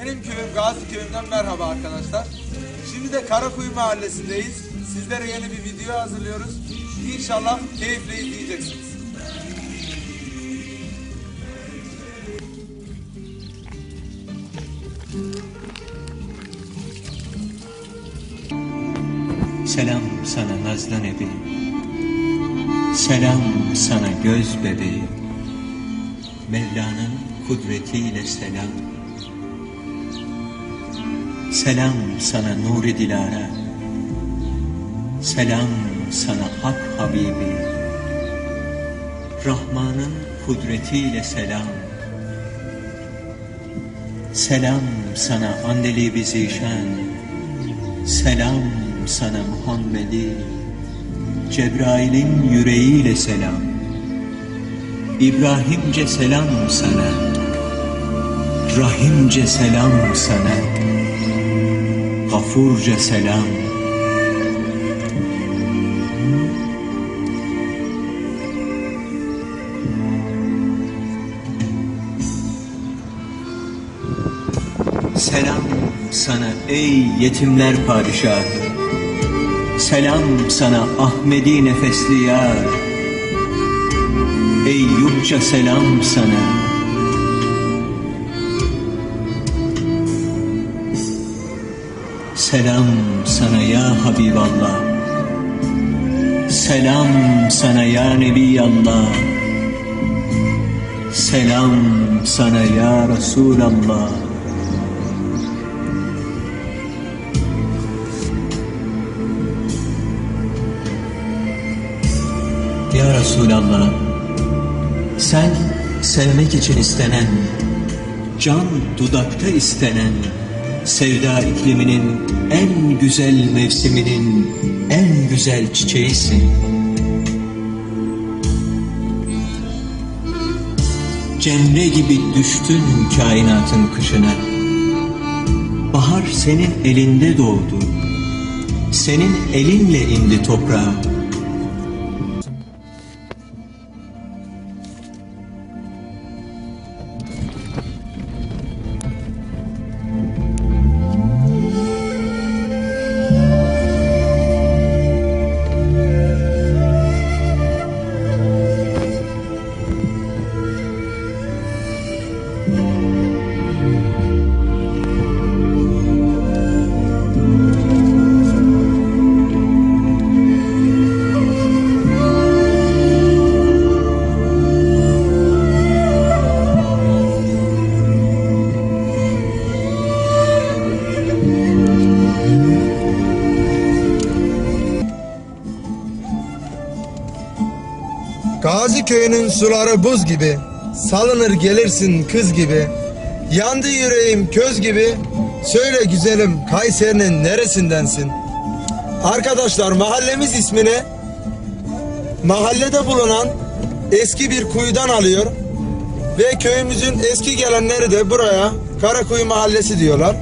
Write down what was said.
Benim köyüm Gazi köyünden merhaba arkadaşlar. Şimdi de Karakuyu mahallesindeyiz. Sizlere yeni bir video hazırlıyoruz. İnşallah keyifle izleyeceksiniz. Selam sana nazlı bebeğim Selam sana göz bebeğim Mevla'nın kudretiyle selam Selam sana nuri dilara. Selam sana hak habibi. Rahman'ın kudretiyle selam. Selam sana andeli zişan. Selam sana Muhammed'i. Cebrail'in yüreğiyle selam. İbrahimce selam sana. Rahimce selam sana Gafurca selam. Selam sana ey yetimler padişahı. Selam sana Ahmedi nefesli yar. Eyyubça selam sana Selam sana ya Habiballah. Selam sana ya Nebiyallah. Selam sana ya Resulallah. Ya Resulallah, sen sevmek için istenen, can dudakta istenen, sevda ikliminin en güzel mevsiminin en güzel çiçeğisin. Cemre gibi düştün kainatın kışına. Bahar senin elinde doğdu. Senin elinle indi toprağa. Gazi köyünün suları buz gibi, salınır gelirsin kız gibi. Yandı yüreğim köz gibi, söyle güzelim Kayseri'nin neresindensin? Arkadaşlar mahallemiz ismini mahallede bulunan eski bir kuyudan alıyor ve köyümüzün eski gelenleri de buraya Karakuyu Mahallesi diyorlar.